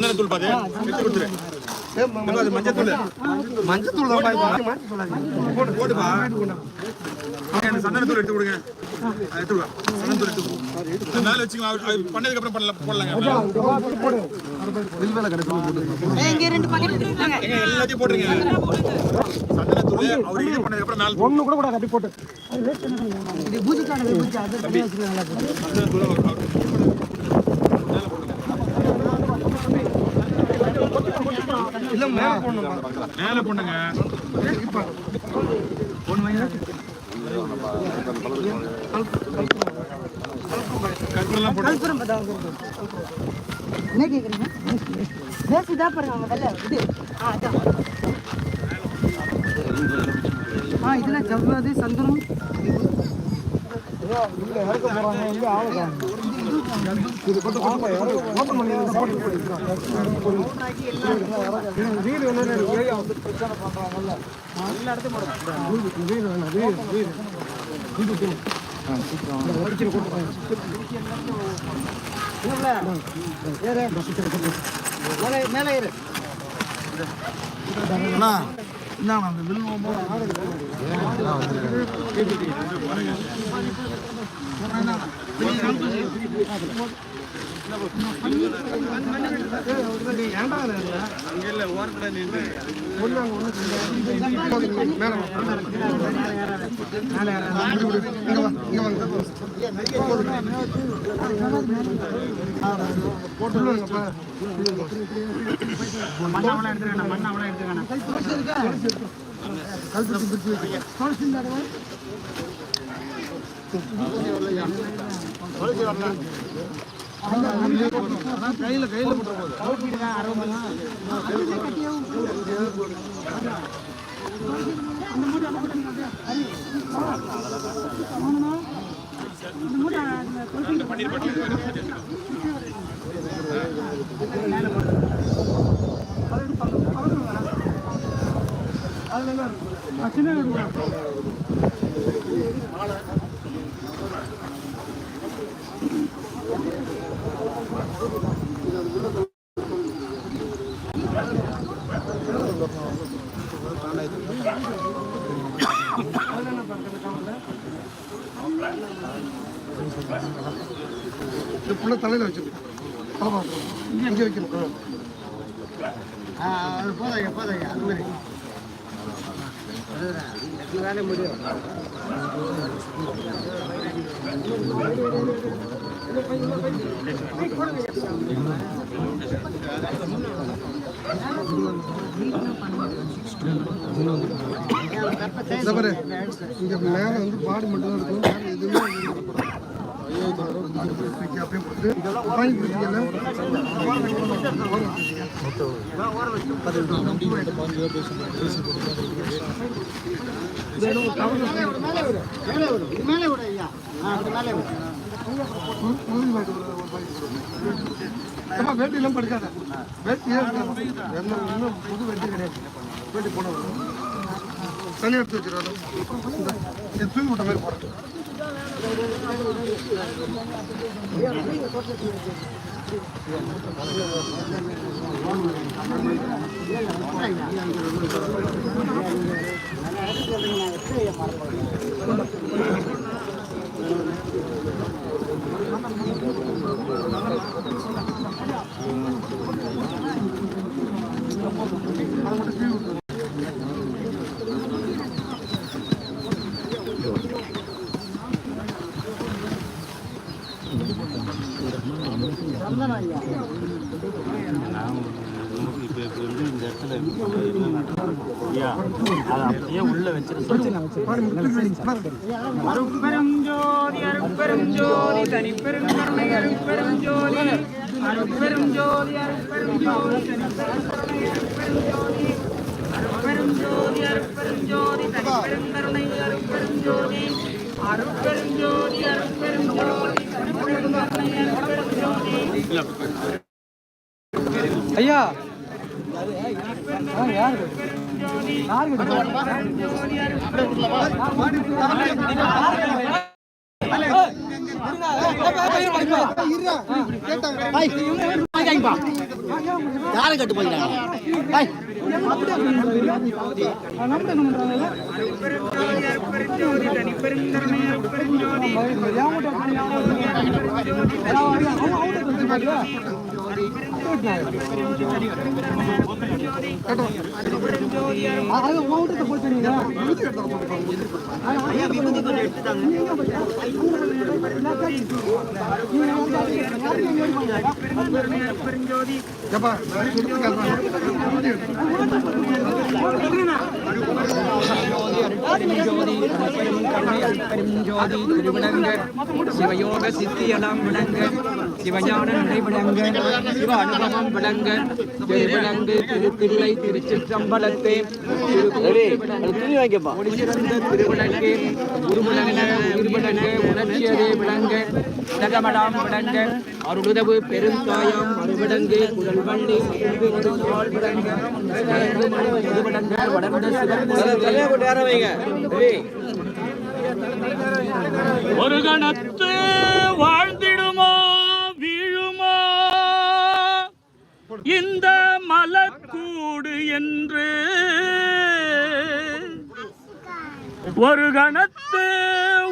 சந்தனத்தூள் பாரு எடுத்து கொடுத்துரு. மஞ்சத்தூள். மஞ்சத்தூள். போட்டுப்பா சந்தனத்தூள் எடுத்து கொடுங்க. அது எடுத்து கொடுங்க. சந்தனத்தூள் எடுத்து மேல வச்சுக்கலாம் பண்ணதுக்கு அப்புறம் போடலாங்க. எல்லாத்தையும் போட்டுருங்க. சந்தனத்தூள் அவர் இது பண்ணதுக்கு அப்புறம் மேல ஒண்ணு கூட கூட கட்டி போட்டு. இது பூஜைக்கான பூஜை அது தனியா வச்சுக்கலாம் நல்லா இருக்கும். சந்தனத்தூள் அவர் அவர் இல்ல மேல போடணும்? மேல போடுங்க. என்ன கேக்குறீங்க? பேசி தான் பாருங்க வெள்ளை. இது. ஆ அதான் ஆ இதெல்லாம் ஜவ்வாது சந்தனம் இறக்க போறாங்க இது வீடு ஒண்ணு பிரச்சனை எல்லா இடத்தையும் வீடு வேணும் வீடு வீடு வீடு மேலே மேலே இந்தாண்ணா அந்த வில் ஏன்டா அங்க இல்ல ஓரத்துல நின்று ஒண்ணு அங்க போட்டு போகுது அறுபது பிடிச்சி வைக்க அதான் கையில கையில போட்டு இது புள்ள தலையில வச்சிருக்கோம் ஆமா இங்க வைக்கணும். போதாங்க போதாங்க அது மாதிரி. வேலை முடியும். பாரு இங்க மேல வந்து பாடி மட்டும் தான் இருக்கும். வேற எதுவுமே அங்க இருக்கக்கூடாது. தூக்கி அப்படியே போட்டு வாங்கி கொடுத்தீங்கன்னா மேலே விடு. ஐயா ஆ அது மேலே விடு. அம்மா வேட்டி எல்லாம் படுக்காத. வேட்டியே இருக்காது என்ன இன்னும் புது வேட்டி கிடையாது. வேட்டி போன தனி எடுத்து வச்சிருவாரு இது தூக்கி விட்ட மாதிரி போடுறேன் இப்போ இப்போ வந்து இந்த இடத்துல என்ன நடக்குது? அதை அப்படியே உள்ள வச்சிருக்கோம் ஜோதி அருப்பெரும் ஜோதி தனிப்பெரும் கருணை ஜோதி அருப்பெரும் ஜோதி தனிப்பெரும் யாரை கட்டு? போயிட்டாங்க அருட்பெருஞ்சோதி அருட்பெருஞ்சோதி தனிப்பெருங்கருணை அருட்பெருஞ்சோதி அருட்பெருஞ்சோதி ஏப்பா சுருட்டு காட்டுறாங்க பெருஞ்சோதி திருவிடங்க சிவயோக சித்தியலாம் விளங்க சிவஞான நிலை விளங்க சிவ அனுபவம் விளங்க திருவிளங்கு திருத்தில்லை திருச்சிற்றம்பலத்தே ஒளிசிறந்த திருவிளங்கு உருவிளங்க உயிர்விளங்க உணர்ச்சியதே விளங்க உலகமடாம் விளங்க அருளுதவு பெருந்தாயம் அருவிடங்கு குழல் வள்ளி வாழ் விளங்க திருவிளங்க வளர்ந்த சிவன் ஒரு கணத்து ஒரு கணத்து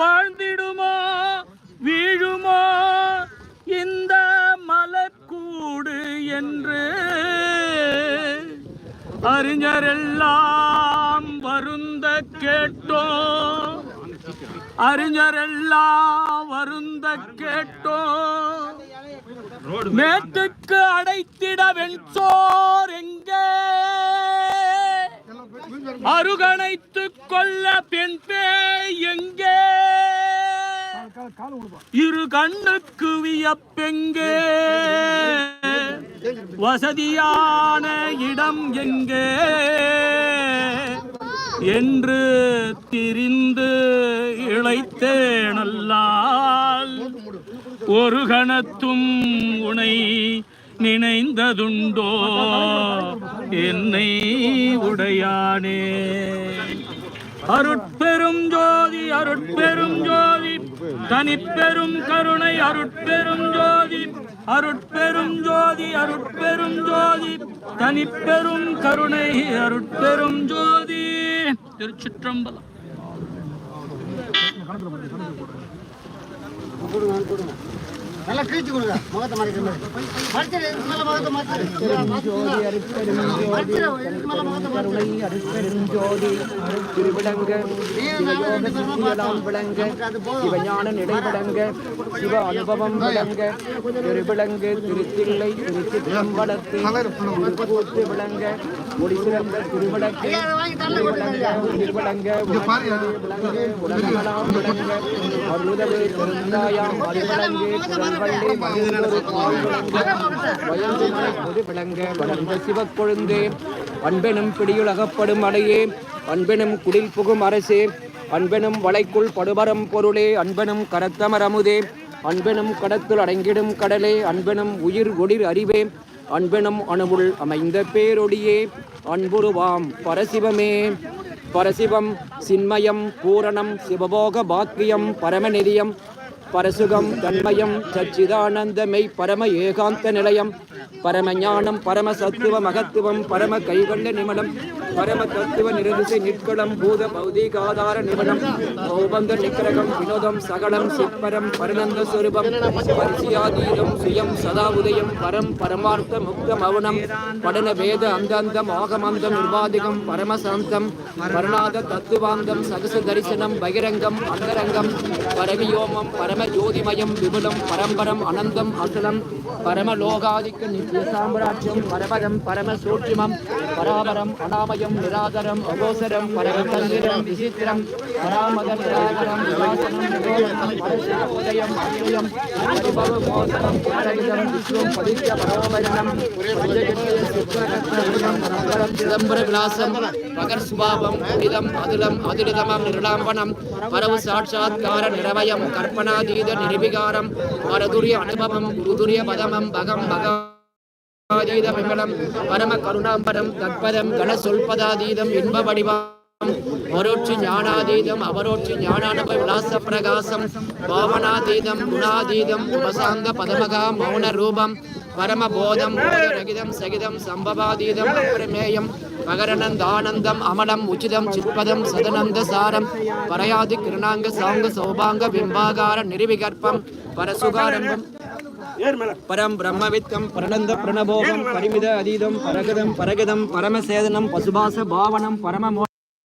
வாழ்ந்திடுமோ வீழுமோ? இந்த மலக்கூடு என்று அறிஞரெல்லாம் வருந்த கேட்டோம். அறிஞரெல்லாம் வருந்த கேட்டோம். மேட்டுக்கு அடைத்திட வெண்சோர் எங்கே அருகணைத்து கொள்ள பெண் பேய் எங்கே? இரு கண்ணுக்கு வியப்பெங்கே? வசதியான இடம் எங்கே? என்று திரிந்து இழைத்தேனல்லால் ஒரு கணத்தும் உனை நினைந்ததுண்டோ? என்னை உடையானே. அருட்பெரும் ஜோதி அருட்பெரும் ஜோதி தனிப்பெரும் கருணை அருட்பெரும் ஜோதி அருட்பெரும் ஜோதி அருட்பெரும் ஜோதி தனிப்பெரும் கருணை அருட்பெரும் ஜோதி. திருச்சிற்றம்பலம். கொடுங்க கொடுங்க நல்லா கிழிச்சு கொடுங்க. முகத்தை மறைக்கிற மாதிரி. மறைச்சிரு இதுக்கு மேல முகத்தை சிவ அனுபவம் விளங்க திருவிளங்கு திருத்தில்லை திருச்சிற்றம்பலத்து திருக்கூத்து விளங்க ஒளிசிறந்த திருவிளக்கு திருவிளங்க திருவிளங்க விளங்க உலகமெல்லாம் விளங்க அருளுதவு பெருந்தாயாம் அறிவிளங்கு குரல்வள்ளி வள்ளி பால் பொது விளங்க வளர்ந்த சிவக்கொழுந்தே அன்பெனும் பிடியுலகப்படும் அடையே அன்பெனும் குடில் புகும் அரசே அன்பெனும் வளைக்குள் படுபரம் பொருளே அன்பெனும் கரத்தமரமுதே அன்பெனும் கடத்துள் அடங்கிடும் கடலே அன்பெனும் உயிர் ஒளிர் அறிவே அன்பெனும் அணுவுள் அமைந்த பேரொடியே அன்புருவாம் பரசிவமே. பரசிவம் சின்மயம் பூரணம் சிவபோக பாக்கியம் பரமநிதியம் பரசுகம் தன்மயம் சச்சிதானந்தமை பரம ஏகாந்த நிலையம் பரமஞானம் பரம சத்துவ மகத்துவம் பரம கைகண்ட நிமிடம் பரம தத்துவ நிரதிசை நிற்களம் பூத பௌதிகாதார நிமிடம் சௌபந்த நிக்கிரகம் வினோதம் சகலம் சிப்பரம் பரநந்த சுரூபம் பரிசியாதீதம் சுயம் சதா உதயம் பரம் பரமார்த்த முக்த மௌனம் படன வேத அந்தந்தம் ஆகமந்தம் நிர்வாதிகம் பரமசாந்தம் பரணாத தத்துவாந்தம் சகச தரிசனம் பகிரங்கம் அந்தரங்கம் பரவியோமம் பரம ஜோதிமயம் விபுலம் பரம்பரம் அனந்தம் அசலம் பரமலோகாதிக்கு நித்திய சாம்ராஜ்யம் பரபரம் பரம சூட்சுமம் பராபரம் அனாமயம் நிராதரம் அகோசரம் பரமதந்திரம் விசித்திரம் பராமத நிராதரம் விலாசனம் நிரோதனம் பரசிவோதயம் பரிபவ மோசனம் புத்தரிதம் விஸ்வம் பதித்ய பரோபரணம் பஞ்சஜன்ய சிதம்பர விலாசம் மகர் சுபாவம் புனிதம் அதுலம் அதுலிதமம் நிர்லாம்பனம் பரவு சாட்சாத்கார நிரவயம் கற்பனாதீத நிருபிகாரம் பரதுரிய அனுபவம் குருதுரிய பதமம் பகம் பகம் அதீத பரம கருணாம்பரம் தத்பதம் கண சொல்பதாதீதம் இன்ப வடிவம் பரோட்சி ஞானாதீதம் அவரோட்சி ஞானானுப விலாச பிரகாசம் பாவனாதீதம் குணாதீதம் உபசாந்த பதமகா மௌன ரூபம் பரமபோதம் போதரகிதம் சகிதம் சம்பவாதீதம் அப்பிரமேயம் மகரனந்தானந்தம் அமலம் உச்சிதம் சிற்பதம் சதனந்த சாரம் பரயாதி கிருணாங்க சாங்க சௌபாங்க பிம்பாகார நிர்விகற்பம் பரசுகாரம்பம் பரம் பிரம்மவித்தம் பிரணந்த பிரணபோகம் பரிமித அதீதம் பரகதம் பரகதம் பரமசேதனம் பசுபாச பாவனம் பரமமோ